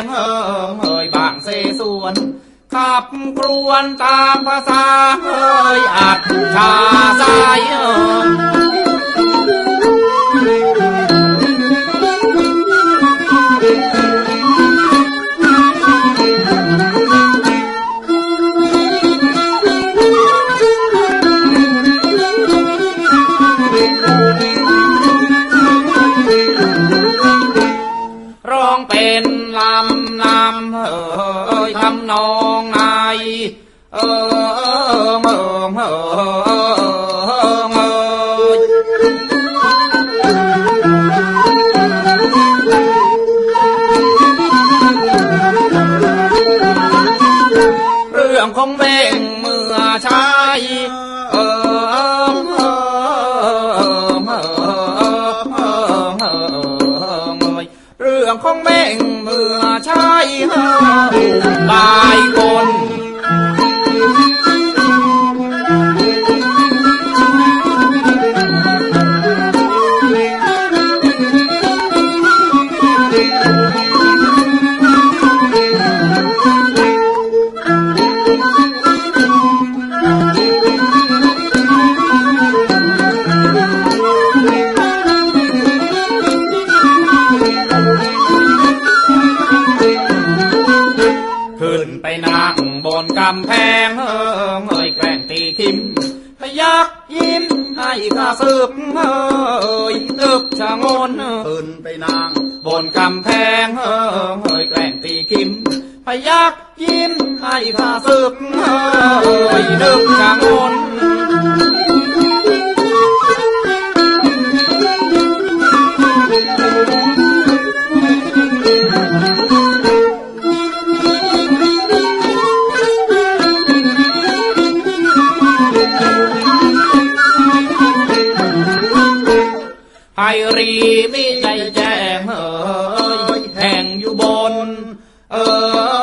งเอิงเอ่ยบางเซส่วนขับกรวนตามภาษาเฮ่ยอาจบูชาใจเอิำลำเอ้ยท รื่องของแม่งเมื่อชายหาบายคน กำแพงเออเอ้ยแกล้งตีคิมพยักยิ้มให้ข้าซึบเอ้ยตึกชะงนขึ้นไปนาง บนกำแพงเออเอ้ยแกล้งตีคิมพยักยิ้มให้ข้าซึบเอ้ยตึกชะงน ไอรีมิใจแจ้งเอ้ยแห่งอยู่บน เออ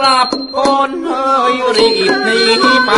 กลับคนเฮ้ยรีบหนีไป